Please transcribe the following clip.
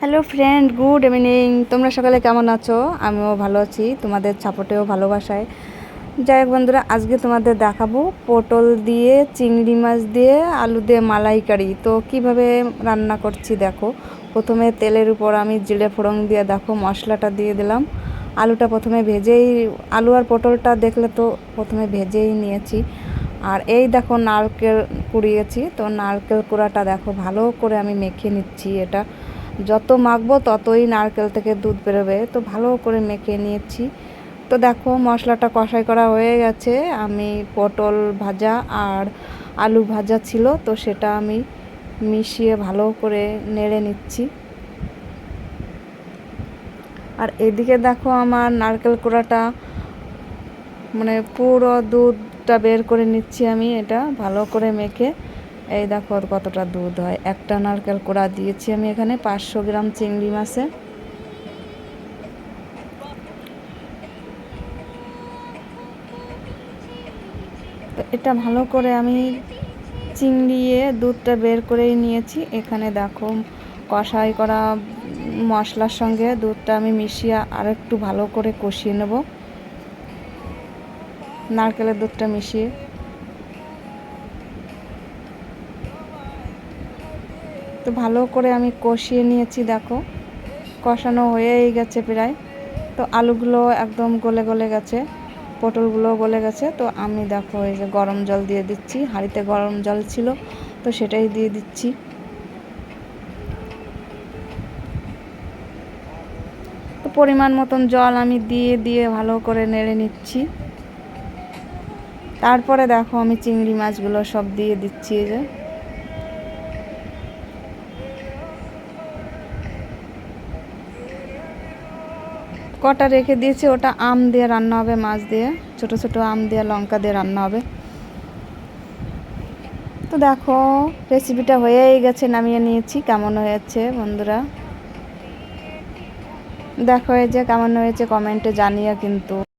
Hello friend good evening তোমরা সকালে কেমন আছো? আমিও ভালো আছি। তোমাদের সাপোর্টেও ভালোবাসায়। যাই হোক, বন্ধুরা, আজকে তোমাদের দেখাবো পটল দিয়ে, চিংড়ি মাছ দিয়ে, আলু দিয়ে মালাইকারি। তো কীভাবে রান্না করছি দেখো। প্রথমে তেলের উপর আমি জিরে ফোড়ন দিয়ে দেখো, মশলাটা দিয়ে দিলাম। আলুটা প্রথমে ভেজেই, আলু আর পটলটা দেখলে তো প্রথমে ভেজেই নিয়েছি। আর এই দেখো, নারকেল কুড়িয়েছি। তো নারকেল কুড়াটা দেখো, ভালো করে আমি মেখে নিচ্ছি এটা। যত মাখবো ততই নারকেল থেকে দুধ বেরোবে। তো ভালো করে মেখে নিয়েছি। তো দেখো মশলাটা কষাই করা হয়ে গেছে। আমি পটল ভাজা আর আলু ভাজা ছিল, তো সেটা আমি মিশিয়ে ভালো করে নেড়ে নিচ্ছি। আর এদিকে দেখো আমার নারকেল কোড়াটা মানে পুরো দুধটা বের করে নিচ্ছি আমি এটা ভালো করে মেখে। এই দেখো ওর কতটা দুধ হয়। একটা নারকেল কোড়া দিয়েছি আমি এখানে, পাঁচশো গ্রাম চিংড়ি মাছে। এটা ভালো করে আমি চিংড়িয়ে দুধটা বের করেই নিয়েছি। এখানে দেখো কষাই করা মশলার সঙ্গে দুধটা আমি মিশিয়ে আর একটু ভালো করে কষিয়ে নেব। নারকেলের দুধটা মিশিয়ে। তো ভালো করে আমি কষিয়ে নিয়েছি, দেখো। কষানো হয়েই গেছে প্রায়। তো আলুগুলো একদম গলে গলে গেছে পটলগুলো গলে গেছে। তো আমি দেখো এই যে গরম জল দিয়ে দিচ্ছি, হাঁড়িতে গরম জল ছিল, তো সেটাই দিয়ে দিচ্ছি। তো পরিমাণ মতন জল আমি দিয়ে দিয়ে ভালো করে নেড়ে নিচ্ছি। তারপরে দেখো আমি চিংড়ি মাছগুলো সব দিয়ে দিচ্ছি এই যে। কটা রেখে দিয়েছি, ওটা আম দিয়ে রান্না হবে, মাছ দিয়ে, ছোট ছোট আম দিয়ে, লঙ্কা দিয়ে রান্না হবে। তো দেখো রেসিপিটা হয়েই গেছে, নামিয়ে নিয়েছি, কেমন হয়েছে বন্ধুরা? দেখো এই যে কেমন হয়েছে কমেন্টে জানিয়ে কিন্তু।